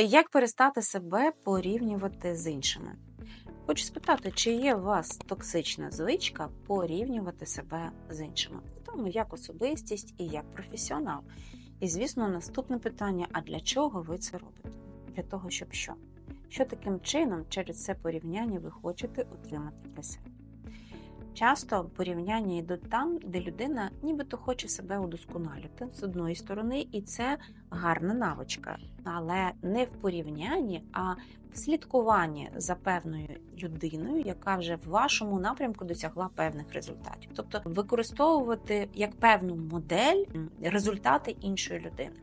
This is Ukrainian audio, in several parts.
Як перестати себе порівнювати з іншими? Хочу спитати, чи є у вас токсична звичка порівнювати себе з іншими, тому як особистість і як професіонал. І, звісно, наступне питання: а для чого ви це робите? Для того, щоб що? Що таким чином через це порівняння ви хочете отримати для себе? Часто порівняння йдуть там, де людина нібито хоче себе удосконалити з одної сторони, і це гарна навичка, але не в порівнянні, а в слідкуванні за певною людиною, яка вже в вашому напрямку досягла певних результатів, тобто використовувати як певну модель результати іншої людини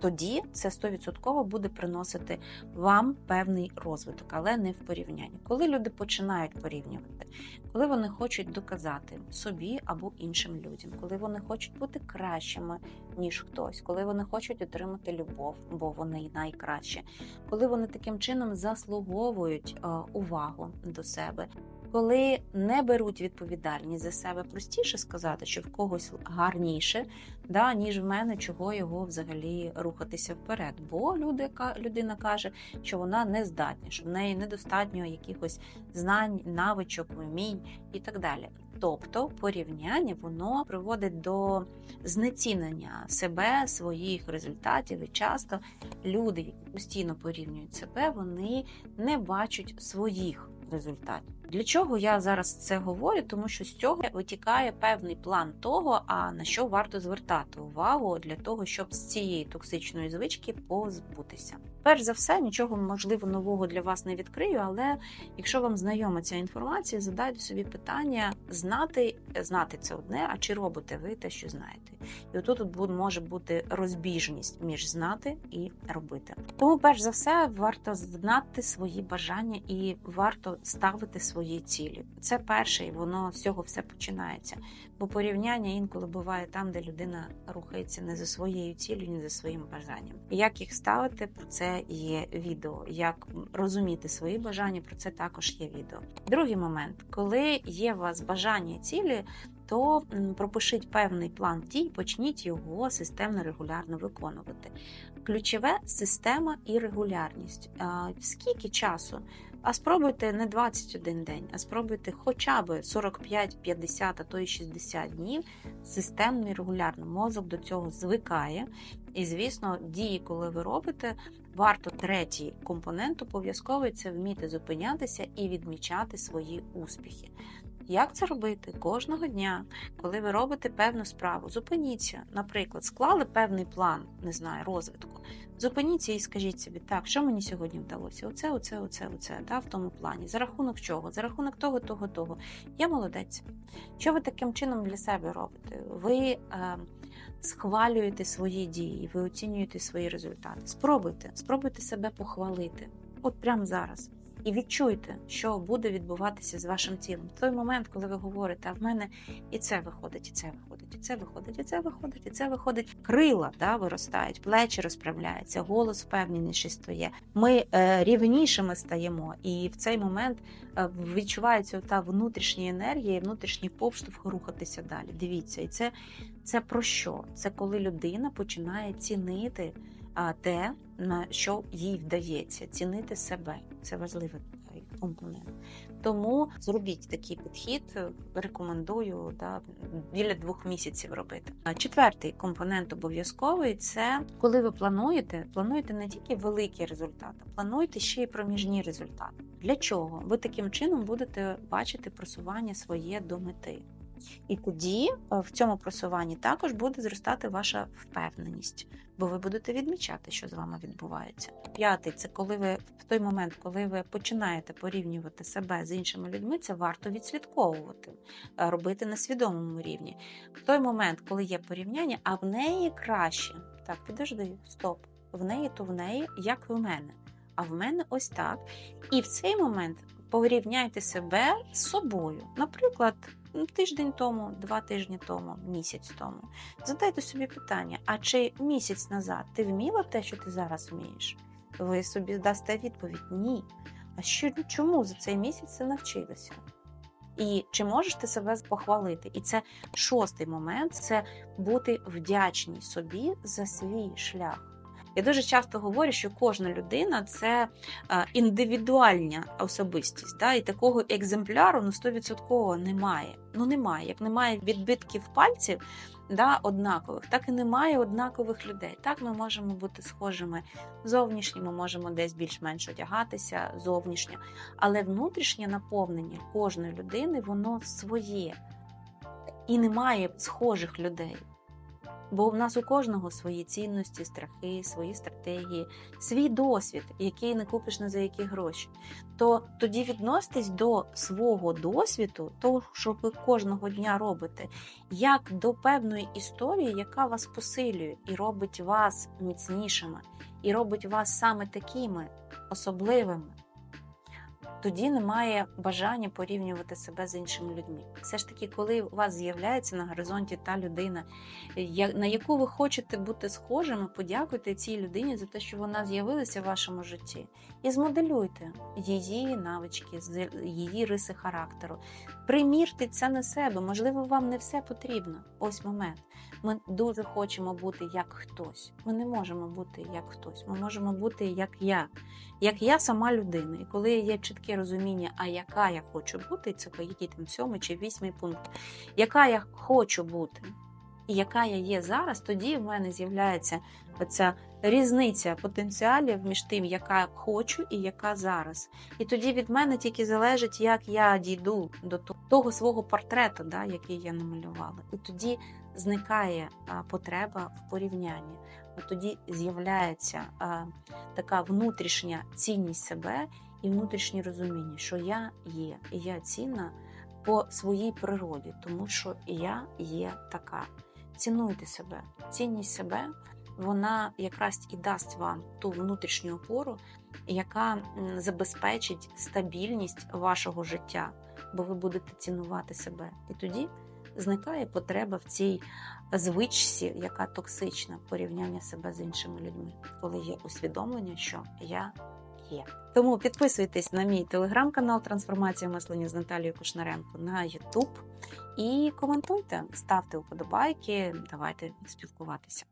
тоді це 100% буде приносити вам певний розвиток, але не в порівнянні. Коли люди починають порівнювати, коли вони хочуть доказати собі або іншим людям, коли вони хочуть бути кращими, ніж хтось, коли вони хочуть отримати любов, бо вони найкраще, коли вони таким чином заслуговують е, увагу до себе коли не беруть відповідальність за себе, простіше сказати, що в когось гарніше, да, ніж в мене, чого його взагалі рухатися вперед. Бо люди, людина каже, що вона не здатна, що в неї недостатньо якихось знань, навичок, вмінь і так далі. Тобто порівняння воно приводить до знецінення себе, своїх результатів. І часто люди, які постійно порівнюють себе, вони не бачать своїх результатів. Для чого я зараз це говорю? Тому що з цього витікає певний план того, а на що варто звертати увагу для того, щоб з цієї токсичної звички позбутися. Перш за все, нічого можливо нового для вас не відкрию, але якщо вам знайома ця інформація, задайте собі питання знати, знати це одне, а чи робите ви те, що знаєте. І отут може бути розбіжність між знати і робити. Тому, перш за все, варто знати свої бажання і варто ставити свої цілі. Це перше, і воно цього все починається. Бо порівняння інколи буває там, де людина рухається не за своєю ціллю, ні за своїм бажанням. як їх ставити, про це є відео. Як розуміти свої бажання, про це також є відео. Другий момент, коли є у вас бажання цілі, то пропишіть певний план дій, почніть його системно регулярно виконувати. Ключове система і регулярність. Скільки часу? А спробуйте не 21 день, а спробуйте хоча б 45, 50, а то й 60 днів системно і регулярно. Мозок до цього звикає. І, звісно, дії, коли ви робите, варто третій компонент обов'язково це вміти зупинятися і відмічати свої успіхи. Як це робити кожного дня, коли ви робите певну справу? Зупиніться, наприклад, склали певний план, не знаю, розвитку. Зупиніться і скажіть собі, так, що мені сьогодні вдалося? Оце, оце, оце, оце, да, в тому плані. За рахунок чого? За рахунок того, того, того. Я молодець. Що ви таким чином для себе робите? Ви е, схвалюєте свої дії, ви оцінюєте свої результати. Спробуйте, спробуйте себе похвалити. От прямо зараз. І відчуйте, що буде відбуватися з вашим тілом. В той момент, коли ви говорите, а в мене і це виходить, і це виходить, і це виходить, і це виходить, і це виходить. Крила да, виростають, плечі розправляються, голос впевненіший стає. Ми е, рівнішими стаємо, і в цей момент е, відчувається та внутрішня енергія, внутрішній повштовх рухатися далі. Дивіться, і це, це про що? Це коли людина починає цінити те, на що їй вдається, цінити себе. Це важливий компонент. Тому зробіть такий підхід, рекомендую да, біля двох місяців робити. А четвертий компонент обов'язковий це коли ви плануєте, плануєте не тільки великі результати, плануйте ще й проміжні результати. Для чого? Ви таким чином будете бачити просування своє до мети. І тоді е, в цьому просуванні також буде зростати ваша впевненість, бо ви будете відмічати, що з вами відбувається. П'ятий це коли ви в той момент, коли ви починаєте порівнювати себе з іншими людьми, це варто відслідковувати, е, робити на свідомому рівні. В той момент, коли є порівняння, а в неї краще. Так, підожди, стоп. В неї то в неї, як в мене. А в мене ось так. І в цей момент порівняйте себе з собою. Наприклад, тиждень тому, два тижні тому, місяць тому. Задайте собі питання: а чи місяць назад ти вміла те, що ти зараз вмієш? Ви собі дасте відповідь Ні. А що чому за цей місяць ти навчилася? І чи можеш ти себе похвалити? І це шостий момент це бути вдячній собі за свій шлях. Я дуже часто говорю, що кожна людина це е, індивідуальна особистість, да, і такого екземпляру ну, 100% немає. Ну немає. Як немає відбитків пальців да, однакових, так і немає однакових людей. Так ми можемо бути схожими зовнішні, ми можемо десь більш-менш одягатися зовнішньо, але внутрішнє наповнення кожної людини воно своє. І немає схожих людей. Бо в нас у кожного свої цінності, страхи, свої стратегії, свій досвід, який не купиш не за які гроші. То тоді відноситесь до свого досвіду, того, що ви кожного дня робите, як до певної історії, яка вас посилює і робить вас міцнішими, і робить вас саме такими особливими. Тоді немає бажання порівнювати себе з іншими людьми. Все ж таки, коли у вас з'являється на горизонті та людина, на яку ви хочете бути схожими, подякуйте цій людині за те, що вона з'явилася в вашому житті, і змоделюйте її навички, її риси характеру. Примірте це на себе. Можливо, вам не все потрібно. Ось момент. Ми дуже хочемо бути як хтось. Ми не можемо бути як хтось. Ми можемо бути як я, як я сама людина. І коли є чітке розуміння, а яка я хочу бути, це який там сьомий чи вісьмий пункт, яка я хочу бути, і яка я є зараз, тоді в мене з'являється оця різниця потенціалів між тим, яка хочу і яка зараз. І тоді від мене тільки залежить, як я дійду до того свого портрету, да, який я намалювала. І тоді зникає потреба в порівнянні. Тоді з'являється така внутрішня цінність себе і внутрішнє розуміння, що я є, і я цінна по своїй природі, тому що я є така. Цінуйте себе, цінність себе, вона якраз і дасть вам ту внутрішню опору, яка забезпечить стабільність вашого життя, бо ви будете цінувати себе. І тоді зникає потреба в цій звичці, яка токсична порівняння себе з іншими людьми, коли є усвідомлення, що я є. Тому підписуйтесь на мій телеграм-канал Трансформація мислення з Наталією Кушнаренко на Ютуб і коментуйте, ставте вподобайки, давайте спілкуватися.